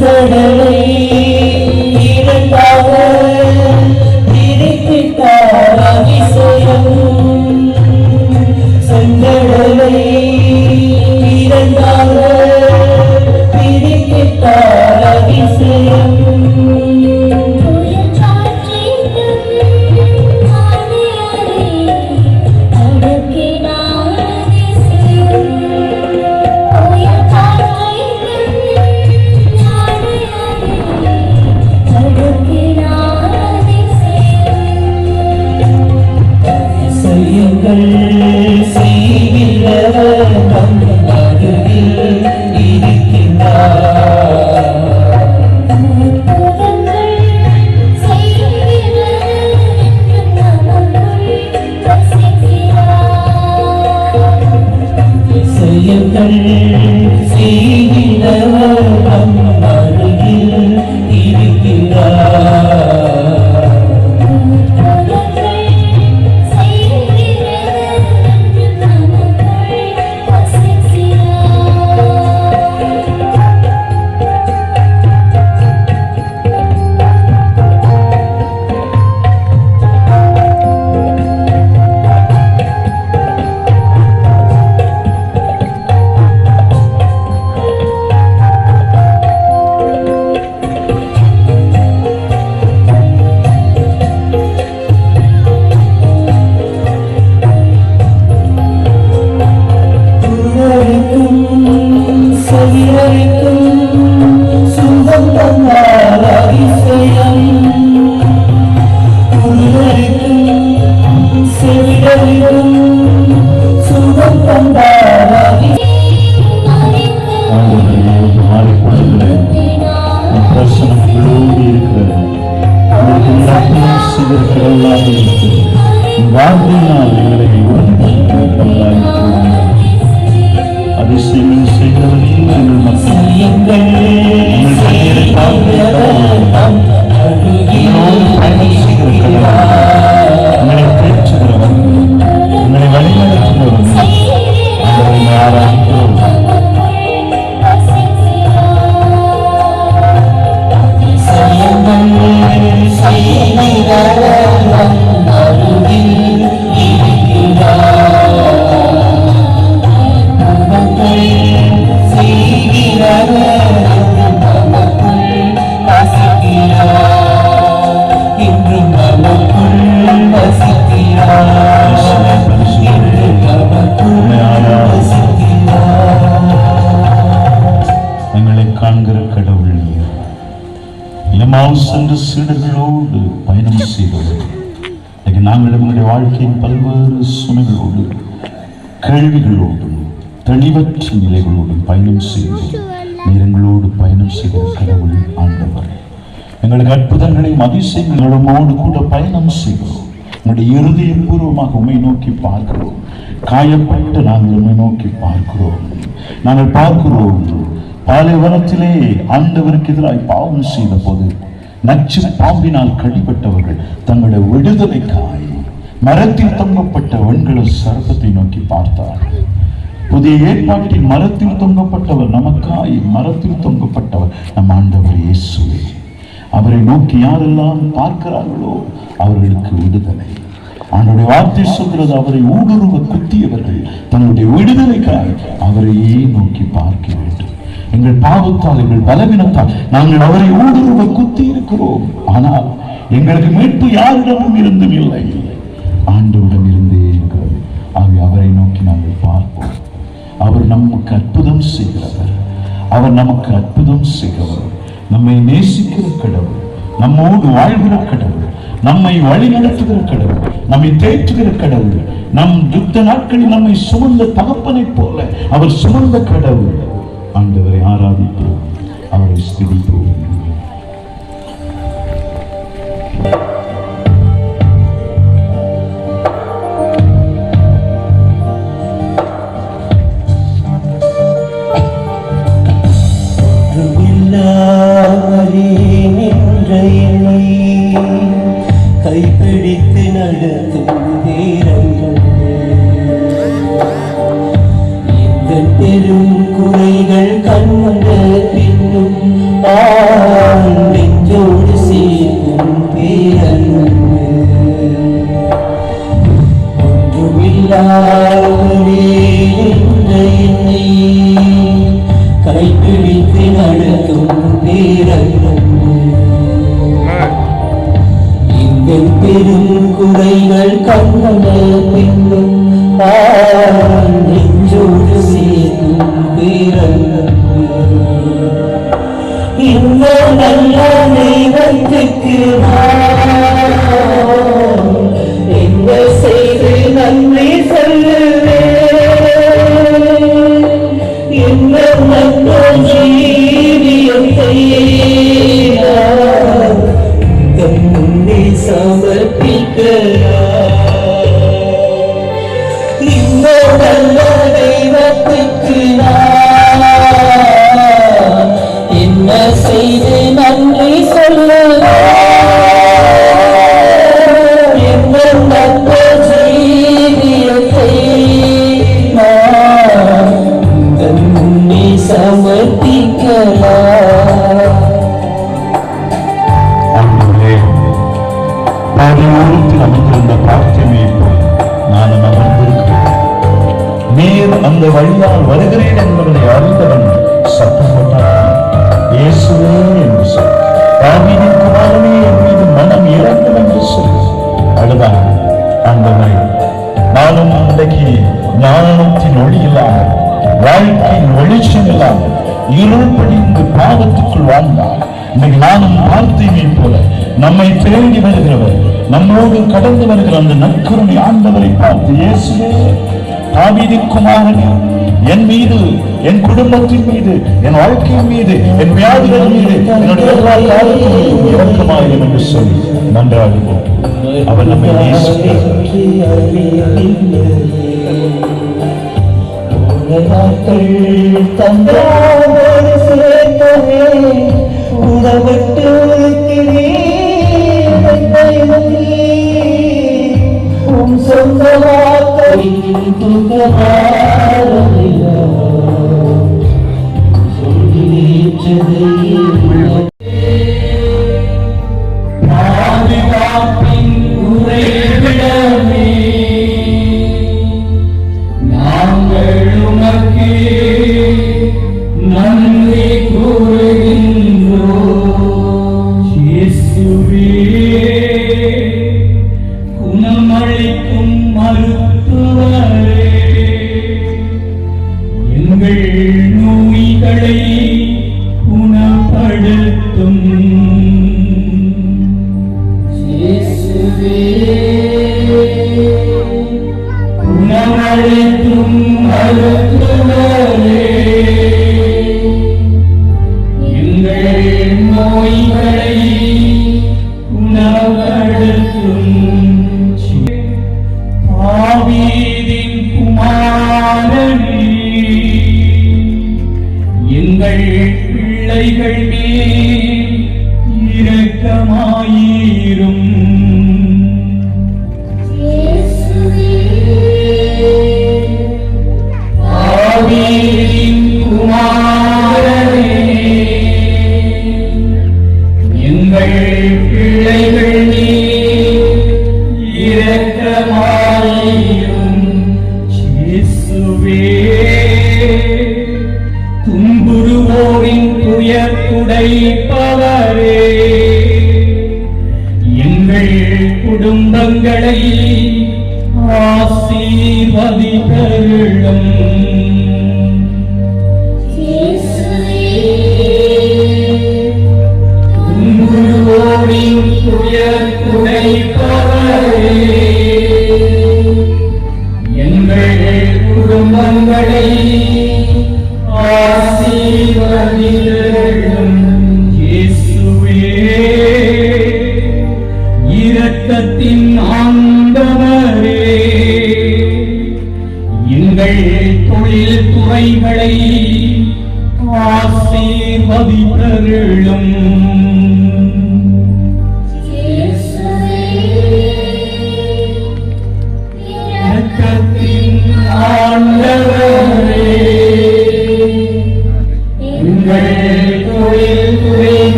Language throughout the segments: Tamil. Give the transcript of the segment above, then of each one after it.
கடலை அதிசயங்கள் செய்கிறவரே இளமாவு சீடர்களோடு பயணம் செய்தது இன்னைக்கு நாங்கள் எங்களுடைய வாழ்க்கையின் பல்வேறு சுமைகளோடு கேள்விகளோடு தெளிவற்ற நிலைகளோடு பயணம் செய்து நேரங்களோடு பயணம் செய்கிற கடவுள் ஆண்டவர். எங்களுக்கு அற்புதங்களையும் அதிசயங்களோடு கூட பயணம் செய்கிறோம் உங்களுடைய இருதய பூர்வமாக உண்மை நோக்கி பார்க்கிறோம். காயப்பட்டு நாங்கள் உண்மை நோக்கி பார்க்கிறோம். நாங்கள் பார்க்கிறோம். பாலைவனத்திலே ஆண்டவருக்கு எதிராக பாவம் செய்த போது நச்சு பாம்பினால் கடிபட்டவர்கள் தங்களுடைய விடுதலைக்காய். மரத்தில் தொங்கப்பட்ட வெண்கல சர்ப்பத்தை நோக்கி பார்த்தார்கள் புதிய ஏற்பாட்டின் மரத்தில் தொங்கப்பட்டவர் நமக்காய் மரத்தில் தொங்கப்பட்டவர் நம் ஆண்டவர் இயேசுவே. அவரை நோக்கி யாரெல்லாம் பார்க்கிறார்களோ அவர்களுக்கு விடுதலை. அவனுடைய வார்த்தை சொல்கிறது அவரை ஊடுருவ குத்தியவர்கள் தன்னுடைய விடுதலைக்காக அவரையே நோக்கி பார்க்க வேண்டும் எங்கள் பாவத்தால் எங்கள் பலவீனத்தால் நாங்கள் அவரை ஊடுருவ குத்தி இருக்கிறோம் ஆனால் எங்களுக்கு மீட்பு யாரிடமும் இருந்தும் இல்லை. ஆண்டவுடன் இருந்தே இருக்கிறது. ஆகவே அவரை நோக்கி நாங்கள் பார்ப்போம். அவர் நமக்கு அற்புதம் செய்கிறவர். அவர் நமக்கு அற்புதம் செய்கிறவர். நம்மை நேசிக்கிற கடவுள் நம்மோடு வாழ்கிற கடவுள் நம்மை வழிநடத்துகிற கடவுள் நம்மை தேற்றுகிற கடவுள் நம் யுத்த நாட்களில் நம்மை சுமந்த தகப்பனைப் போல அவர் சுமந்த கடவுள். ஆண்டவரை ஆராதிப்போம் அவரை ஸ்துதிப்போம் ஒன்றுமில்லாமலே நின்ற என்னை கைப்பிடித்து நடத்தும் நேரங்கள் எந்த பெரும் குறைகள் கண்ட Ele இருக்கிறார் நானும் இன்றைக்கு ஞானத்தின் ஒளி இல்லாமல் வாழ்க்கையின் வெளிச்சம் இல்லாமல் இருள்படி இந்த பாவத்துக்குள் வாழ்ந்தார். இன்னைக்கு நானும் வார்த்தையை போல நம்மை தேடி வருகிறவர் நம்மோடு கடந்து வருகிற அந்த நற்கருணை ஆண்டவரை பார்த்து இயேசுவே தாவீதின் குமாரனே என் மீது என் குடும்பத்தின் மீது என் வாழ்க்கையின் மீது என் வியாதிகள் மீது என்னுடைய இறக்கமாக என்று சொல்லி நன்றாக அவர் நம்மை உதவிட்டு சொந்தமாக்கை துக்கமாக சொல்கிறேன் mỗi ngày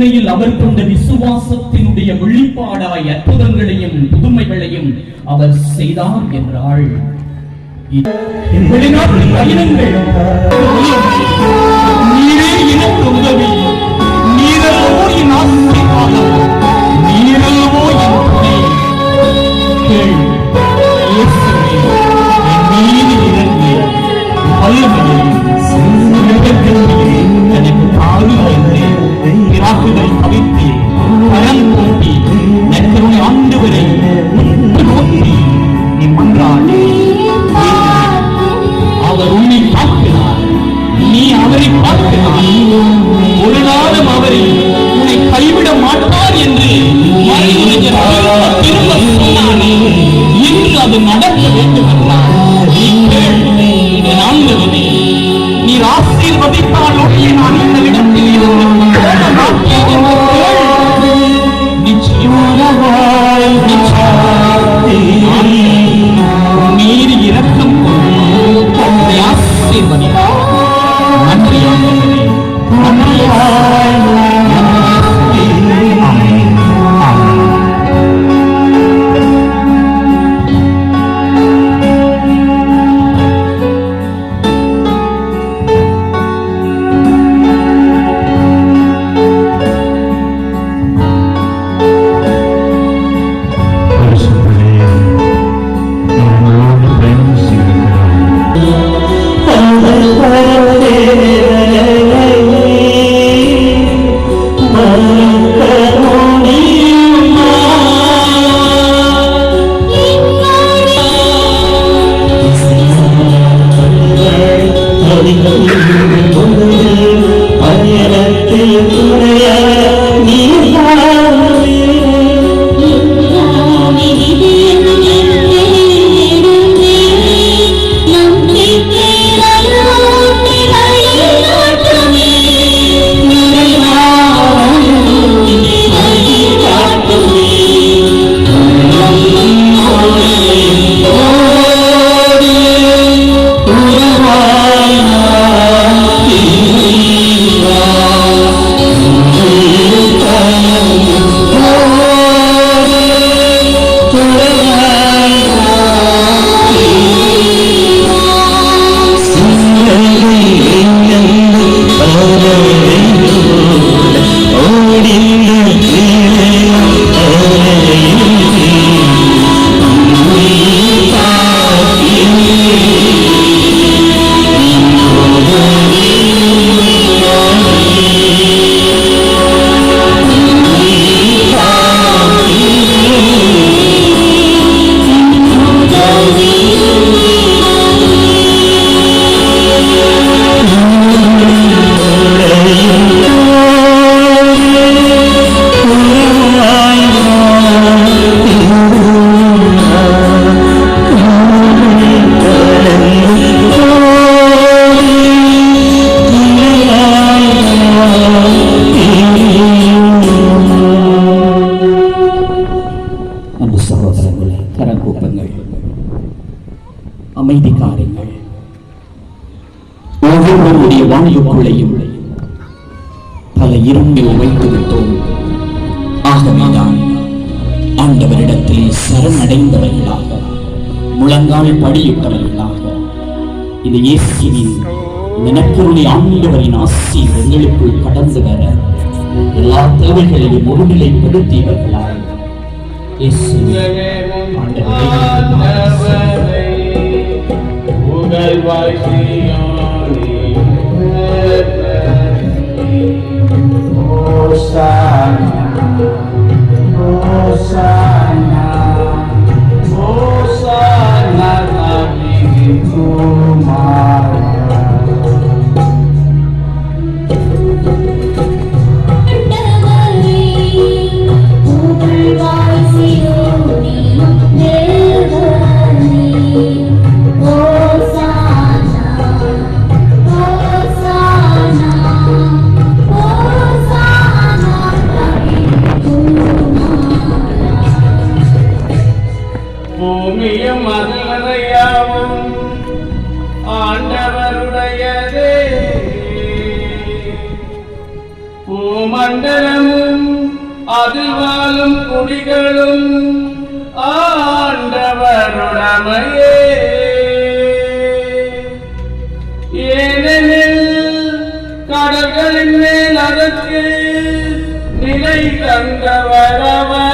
கல்பனையில் அவர் கொண்ட விசுவாசத்தினுடைய வெளிப்பாடாய் அற்புதங்களையும் புதுமைகளையும் அவர் செய்தார் என்றாள். வெளிநாட்டு பயணங்கள் நீரே 哦。இந்த இயேசுவின் இந்த நற்கருளை ஆண்டவரின் ஆசி எங்களுக்குள் கடந்து வர எல்லா தேவைகளையும் ஒருநிலைப்படுத்தியவர்களாய். இயேசு கண்டவரவன்